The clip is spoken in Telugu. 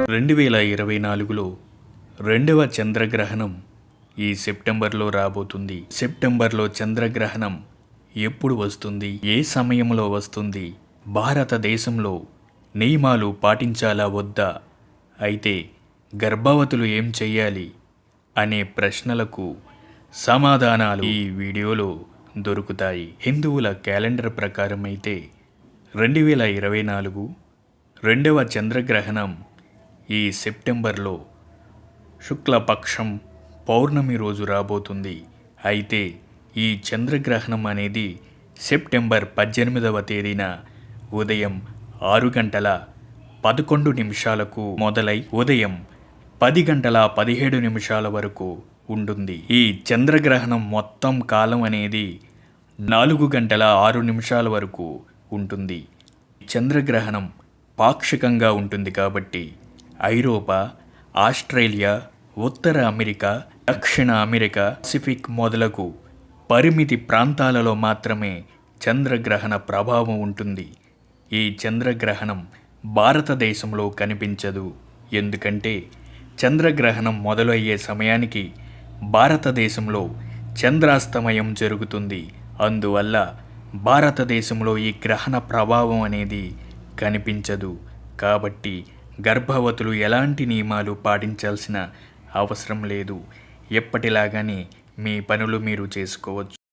రెండు వేల ఇరవై నాలుగులో రెండవ చంద్రగ్రహణం ఈ సెప్టెంబర్లో రాబోతుంది. సెప్టెంబర్లో చంద్రగ్రహణం ఎప్పుడు వస్తుంది? ఏ సమయంలో వస్తుంది? భారతదేశంలో నియమాలు పాటించాలా వద్దా? అయితే గర్భవతులు ఏం చెయ్యాలి అనే ప్రశ్నలకు సమాధానాలు ఈ వీడియోలో దొరుకుతాయి. హిందువుల క్యాలెండర్ ప్రకారం అయితే రెండు వేల ఇరవై నాలుగు రెండవ చంద్రగ్రహణం ఈ సెప్టెంబర్లో శుక్లపక్షం పౌర్ణమి రోజు రాబోతుంది. అయితే ఈ చంద్రగ్రహణం అనేది సెప్టెంబర్ పద్దెనిమిదవ తేదీన ఉదయం ఆరు గంటల పదకొండు నిమిషాలకు మొదలై ఉదయం పది గంటల పదిహేడు నిమిషాల వరకు ఉంటుంది. ఈ చంద్రగ్రహణం మొత్తం కాలం అనేది నాలుగు గంటల ఆరు నిమిషాల వరకు ఉంటుంది. చంద్రగ్రహణం పాక్షికంగా ఉంటుంది కాబట్టి ఐరోపా ఆస్ట్రేలియా ఉత్తర అమెరికా దక్షిణ అమెరికా పసిఫిక్ మొదలగు పరిమితి ప్రాంతాలలో మాత్రమే చంద్రగ్రహణ ప్రభావం ఉంటుంది. ఈ చంద్రగ్రహణం భారతదేశంలో కనిపించదు. ఎందుకంటే చంద్రగ్రహణం మొదలయ్యే సమయానికి భారతదేశంలో చంద్రాస్తమయం జరుగుతుంది. అందువల్ల భారతదేశంలో ఈ గ్రహణ ప్రభావం అనేది కనిపించదు. కాబట్టి గర్భవతులు ఎలాంటి నియమాలు పాటించాల్సిన అవసరం లేదు. ఎప్పటిలాగానే మీ పనులు మీరు చేసుకోవచ్చు.